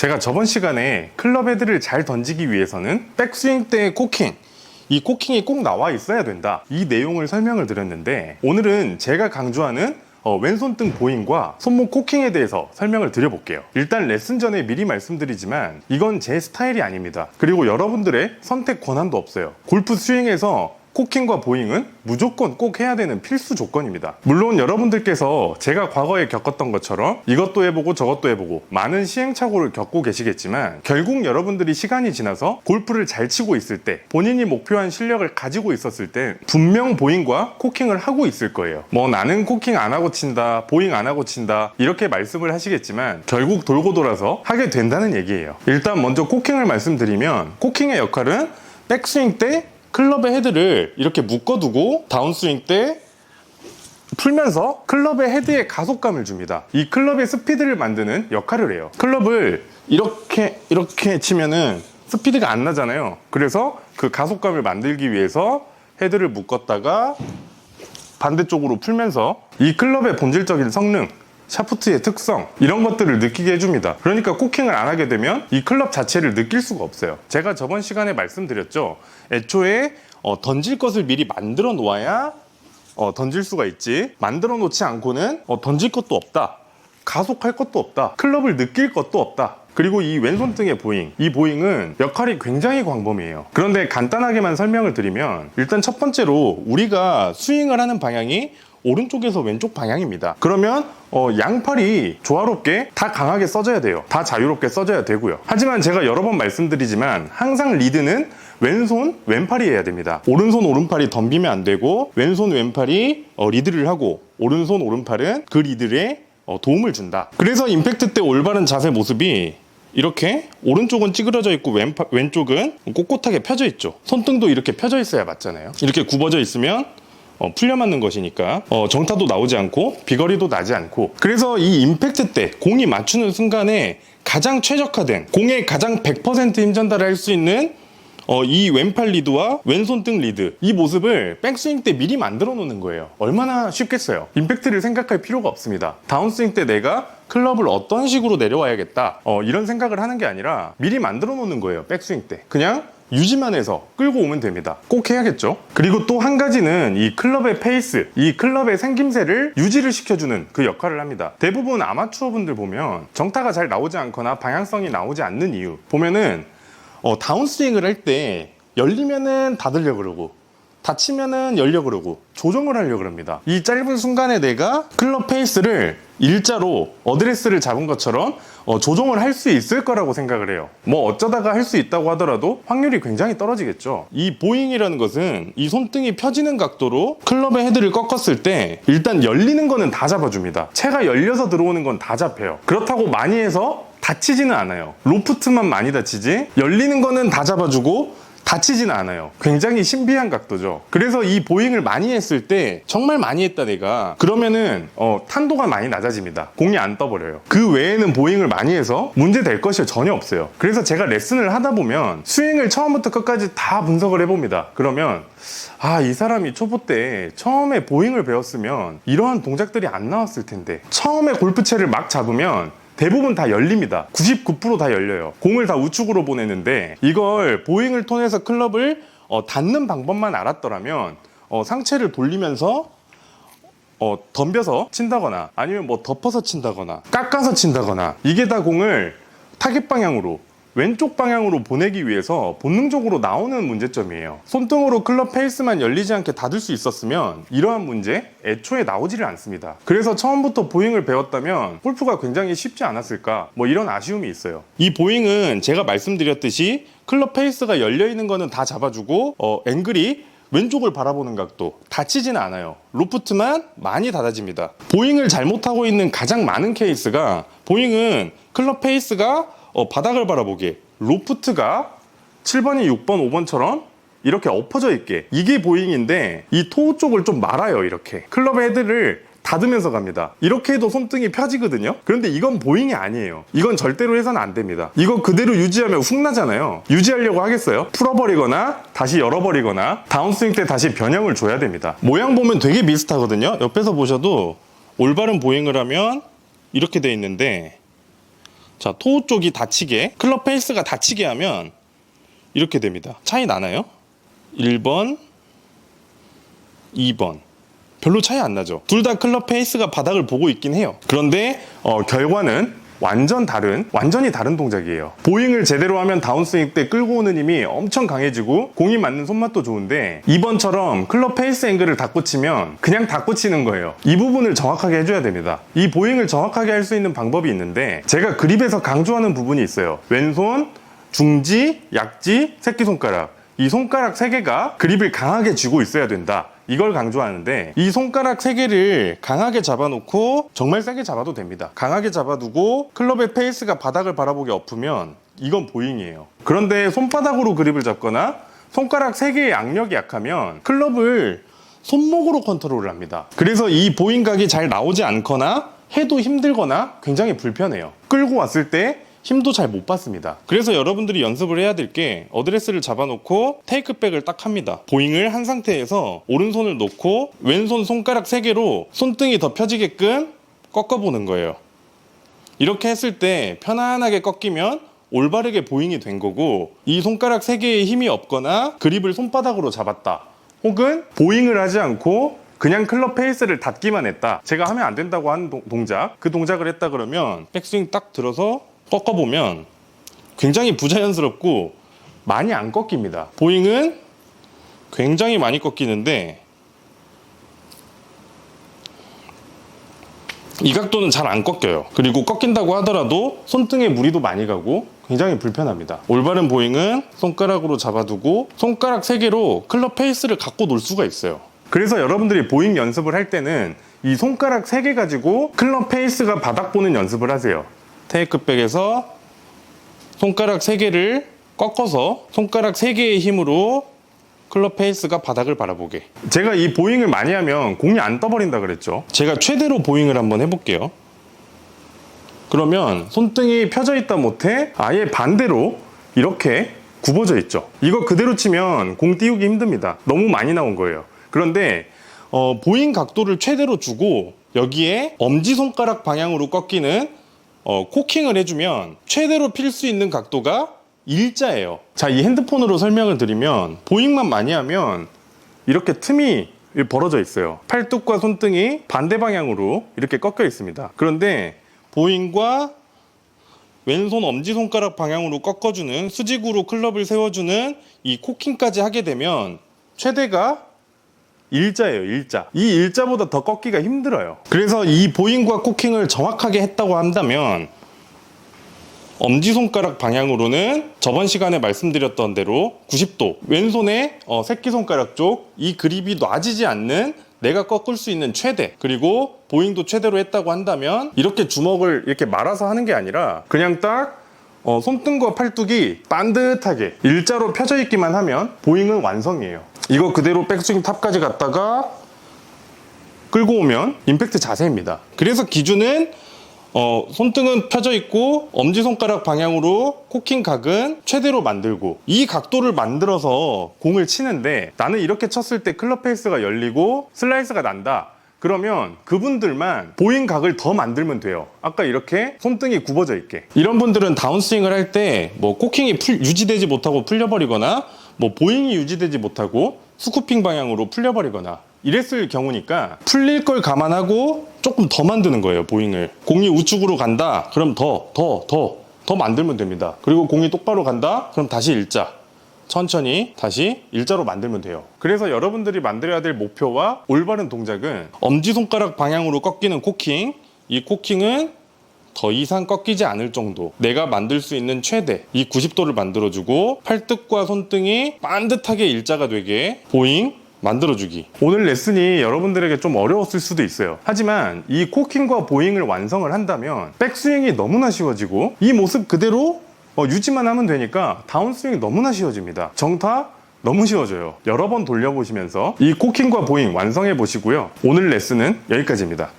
제가 저번 시간에 클럽 헤드를 잘 던지기 위해서는 백스윙 때의 코킹 이 코킹이 꼭 나와 있어야 된다 이 내용을 설명을 드렸는데 오늘은 제가 강조하는 어, 왼손 등 보잉과 손목 코킹에 대해서 설명을 드려볼게요. 일단 레슨 전에 미리 말씀드리지만 이건 제 스타일이 아닙니다. 그리고 여러분들의 선택 권한도 없어요. 골프 스윙에서 코킹과 보잉은 무조건 꼭 해야 되는 필수 조건입니다. 물론 여러분들께서 제가 과거에 겪었던 것처럼 이것도 해보고 저것도 해보고 많은 시행착오를 겪고 계시겠지만 결국 여러분들이 시간이 지나서 골프를 잘 치고 있을 때 본인이 목표한 실력을 가지고 있었을 때 분명 보잉과 코킹을 하고 있을 거예요. 뭐 나는 코킹 안 하고 친다, 보잉 안 하고 친다 이렇게 말씀을 하시겠지만 결국 돌고 돌아서 하게 된다는 얘기예요. 일단 먼저 코킹을 말씀드리면 코킹의 역할은 백스윙 때 클럽의 헤드를 이렇게 묶어두고 다운스윙 때 풀면서 클럽의 헤드에 가속감을 줍니다. 이 클럽의 스피드를 만드는 역할을 해요. 클럽을 이렇게 이렇게 치면은 스피드가 안 나잖아요. 그래서 그 가속감을 만들기 위해서 헤드를 묶었다가 반대쪽으로 풀면서 이 클럽의 본질적인 성능 샤프트의 특성 이런 것들을 느끼게 해줍니다. 그러니까 코킹을 안 하게 되면 이 클럽 자체를 느낄 수가 없어요. 제가 저번 시간에 말씀드렸죠. 애초에 어, 던질 것을 미리 만들어 놓아야 어, 던질 수가 있지. 만들어 놓지 않고는 어, 던질 것도 없다. 가속할 것도 없다. 클럽을 느낄 것도 없다. 그리고 이 왼손등의 보잉. 이 보잉은 역할이 굉장히 광범위해요. 그런데 간단하게만 설명을 드리면 일단 첫 번째로 우리가 스윙을 하는 방향이 오른쪽에서 왼쪽 방향입니다. 그러면 어, 양팔이 조화롭게 다 강하게 써져야 돼요. 다 자유롭게 써져야 되고요. 하지만 제가 여러 번 말씀드리지만 항상 리드는 왼손 왼팔이 해야 됩니다. 오른손 오른팔이 덤비면 안 되고 왼손 왼팔이 어, 리드를 하고 오른손 오른팔은 그 리드에 어, 도움을 준다. 그래서 임팩트 때 올바른 자세 모습이 이렇게 오른쪽은 찌그러져 있고 왼파, 왼쪽은 꼿꼿하게 펴져 있죠. 손등도 이렇게 펴져 있어야 맞잖아요. 이렇게 굽어져 있으면 어, 풀려 맞는 것이니까. 어, 정타도 나오지 않고 비거리도 나지 않고. 그래서 이 임팩트 때 공이 맞추는 순간에 가장 최적화된 공에 가장 100%힘 전달을 할 수 있는 어, 이 왼팔 리드와 왼손 등 리드. 이 모습을 백스윙 때 미리 만들어 놓는 거예요. 얼마나 쉽겠어요. 임팩트를 생각할 필요가 없습니다. 다운스윙 때 내가 클럽을 어떤 식으로 내려와야겠다. 어, 이런 생각을 하는 게 아니라 미리 만들어 놓는 거예요 백스윙 때. 그냥 유지만 해서 끌고 오면 됩니다. 꼭 해야겠죠. 그리고 또 한 가지는 이 클럽의 페이스, 이 클럽의 생김새를 유지를 시켜주는 그 역할을 합니다. 대부분 아마추어 분들 보면 정타가 잘 나오지 않거나 방향성이 나오지 않는 이유 보면은 어, 다운스윙을 할 때 열리면은 닫으려 그러고 닫히면은 열려 그러고 조정을 하려 그럽니다. 이 짧은 순간에 내가 클럽 페이스를 일자로 어드레스를 잡은 것처럼 어, 조정을 할 수 있을 거라고 생각을 해요. 뭐 어쩌다가 할 수 있다고 하더라도 확률이 굉장히 떨어지겠죠. 이 보잉이라는 것은 이 손등이 펴지는 각도로 클럽의 헤드를 꺾었을 때 일단 열리는 거는 다 잡아줍니다. 채가 열려서 들어오는 건 다 잡혀요. 그렇다고 많이 해서 다치지는 않아요. 로프트만 많이 다치지 열리는 거는 다 잡아주고 다치지는 않아요. 굉장히 신비한 각도죠. 그래서 이 보잉을 많이 했을 때 정말 많이 했다 내가 그러면은 어, 탄도가 많이 낮아집니다. 공이 안 떠버려요. 그 외에는 보잉을 많이 해서 문제 될 것이 전혀 없어요. 그래서 제가 레슨을 하다 보면 스윙을 처음부터 끝까지 다 분석을 해봅니다. 그러면 아, 이 사람이 초보 때 처음에 보잉을 배웠으면 이러한 동작들이 안 나왔을 텐데 처음에 골프채를 막 잡으면 대부분 다 열립니다. 99%다 열려요. 공을 다 우측으로 보내는데 이걸 보잉을 통해서 클럽을 어, 닿는 방법만 알았더라면 어, 상체를 돌리면서 어, 덤벼서 친다거나 아니면 뭐 덮어서 친다거나 깎아서 친다거나 이게 다 공을 타겟 방향으로 왼쪽 방향으로 보내기 위해서 본능적으로 나오는 문제점이에요. 손등으로 클럽 페이스만 열리지 않게 닫을 수 있었으면 이러한 문제 애초에 나오지를 않습니다. 그래서 처음부터 보잉을 배웠다면 골프가 굉장히 쉽지 않았을까 뭐 이런 아쉬움이 있어요. 이 보잉은 제가 말씀드렸듯이 클럽 페이스가 열려 있는 거는 다 잡아주고 어, 앵글이 왼쪽을 바라보는 각도 다치지는 않아요. 로프트만 많이 닫아집니다. 보잉을 잘못하고 있는 가장 많은 케이스가 보잉은 클럽 페이스가 어, 바닥을 바라보게 로프트가 7번이 6번, 5번처럼 이렇게 엎어져 있게. 이게 보잉인데 이 토우 쪽을 좀 말아요 이렇게. 클럽 헤드를 닫으면서 갑니다. 이렇게 해도 손등이 펴지거든요. 그런데 이건 보잉이 아니에요. 이건 절대로 해서는 안 됩니다. 이거 그대로 유지하면 훅 나잖아요. 유지하려고 하겠어요? 풀어버리거나 다시 열어버리거나 다운스윙 때 다시 변형을 줘야 됩니다. 모양 보면 되게 비슷하거든요. 옆에서 보셔도 올바른 보잉을 하면 이렇게 돼 있는데 자, 토우 쪽이 닫히게, 클럽 페이스가 닫히게 하면 이렇게 됩니다. 차이 나나요? 1번, 2번. 별로 차이 안 나죠. 둘 다 클럽 페이스가 바닥을 보고 있긴 해요. 그런데 어, 결과는 완전 다른, 완전히 다른 동작이에요. 보잉을 제대로 하면 다운스윙 때 끌고 오는 힘이 엄청 강해지고 공이 맞는 손맛도 좋은데 이번처럼 클럽 페이스 앵글을 닫고 치면 그냥 닫고 치는 거예요. 이 부분을 정확하게 해줘야 됩니다. 이 보잉을 정확하게 할 수 있는 방법이 있는데 제가 그립에서 강조하는 부분이 있어요. 왼손, 중지, 약지, 새끼손가락. 이 손가락 세 개가 그립을 강하게 쥐고 있어야 된다. 이걸 강조하는데 이 손가락 세 개를 강하게 잡아놓고 정말 세게 잡아도 됩니다. 강하게 잡아두고 클럽의 페이스가 바닥을 바라보게 엎으면 이건 보잉이에요. 그런데 손바닥으로 그립을 잡거나 손가락 세 개의 악력이 약하면 클럽을 손목으로 컨트롤을 합니다. 그래서 이 보잉각이 잘 나오지 않거나 해도 힘들거나 굉장히 불편해요. 끌고 왔을 때 힘도 잘 못 받습니다. 그래서 여러분들이 연습을 해야 될 게 어드레스를 잡아놓고 테이크백을 딱 합니다. 보잉을 한 상태에서 오른손을 놓고 왼손 손가락 3개로 손등이 더 펴지게끔 꺾어보는 거예요. 이렇게 했을 때 편안하게 꺾이면 올바르게 보잉이 된 거고 이 손가락 3개에 힘이 없거나 그립을 손바닥으로 잡았다. 혹은 보잉을 하지 않고 그냥 클럽 페이스를 닫기만 했다. 제가 하면 안 된다고 한 동- 동작, 그 동작을 했다 그러면 백스윙 딱 들어서 꺾어보면 굉장히 부자연스럽고 많이 안 꺾입니다. 보잉은 굉장히 많이 꺾이는데 이 각도는 잘 안 꺾여요. 그리고 꺾인다고 하더라도 손등에 무리도 많이 가고 굉장히 불편합니다. 올바른 보잉은 손가락으로 잡아두고 손가락 3개로 클럽 페이스를 갖고 놀 수가 있어요. 그래서 여러분들이 보잉 연습을 할 때는 이 손가락 3개 가지고 클럽 페이스가 바닥 보는 연습을 하세요. 테이크백에서 손가락 3개를 꺾어서 손가락 3개의 힘으로 클럽 페이스가 바닥을 바라보게. 제가 이 보잉을 많이 하면 공이 안 떠버린다 그랬죠. 제가 최대로 보잉을 한번 해볼게요. 그러면 손등이 펴져 있다 못해 아예 반대로 이렇게 굽어져 있죠. 이거 그대로 치면 공 띄우기 힘듭니다. 너무 많이 나온 거예요. 그런데 어, 보잉 각도를 최대로 주고 여기에 엄지손가락 방향으로 꺾이는 어, 코킹을 해주면 최대로 필 수 있는 각도가 일자예요. 자, 이 핸드폰으로 설명을 드리면 보잉만 많이 하면 이렇게 틈이 벌어져 있어요. 팔뚝과 손등이 반대 방향으로 이렇게 꺾여 있습니다. 그런데 보잉과 왼손 엄지손가락 방향으로 꺾어주는 수직으로 클럽을 세워주는 이 코킹까지 하게 되면 최대가 일자예요, 일자. 이 일자보다 더 꺾기가 힘들어요. 그래서 이 보잉과 코킹을 정확하게 했다고 한다면 엄지손가락 방향으로는 저번 시간에 말씀드렸던 대로 90도 왼손의 어, 새끼손가락 쪽 이 그립이 놔지지 않는 내가 꺾을 수 있는 최대 그리고 보잉도 최대로 했다고 한다면 이렇게 주먹을 이렇게 말아서 하는 게 아니라 그냥 딱 어, 손등과 팔뚝이 반듯하게 일자로 펴져 있기만 하면 보잉은 완성이에요 이거 그대로 백스윙 탑까지 갔다가 끌고 오면 임팩트 자세입니다 그래서 기준은 어, 손등은 펴져 있고 엄지손가락 방향으로 코킹 각은 최대로 만들고 이 각도를 만들어서 공을 치는데 나는 이렇게 쳤을 때 클럽 페이스가 열리고 슬라이스가 난다. 그러면 그분들만 보잉 각을 더 만들면 돼요. 아까 이렇게 손등이 굽어져 있게. 이런 분들은 다운스윙을 할 때 뭐 코킹이 풀- 유지되지 못하고 풀려버리거나 뭐 보잉이 유지되지 못하고 스쿠핑 방향으로 풀려버리거나 이랬을 경우니까 풀릴 걸 감안하고 조금 더 만드는 거예요 보잉을 공이 우측으로 간다 그럼 더 더 더 더 만들면 됩니다 그리고 공이 똑바로 간다 그럼 다시 일자 천천히 다시 일자로 만들면 돼요. 그래서 여러분들이 만들어야 될 목표와 올바른 동작은 엄지손가락 방향으로 꺾이는 코킹 이 코킹은 더 이상 꺾이지 않을 정도 내가 만들 수 있는 최대 이 90도를 만들어주고 팔뚝과 손등이 반듯하게 일자가 되게 보잉 만들어주기. 오늘 레슨이 여러분들에게 좀 어려웠을 수도 있어요. 하지만 이 코킹과 보잉을 완성을 한다면 백스윙이 너무나 쉬워지고 이 모습 그대로 어, 유지만 하면 되니까 다운스윙이 너무나 쉬워집니다. 정타 너무 쉬워져요. 여러 번 돌려보시면서 이 코킹과 보잉 완성해 보시고요. 오늘 레슨은 여기까지입니다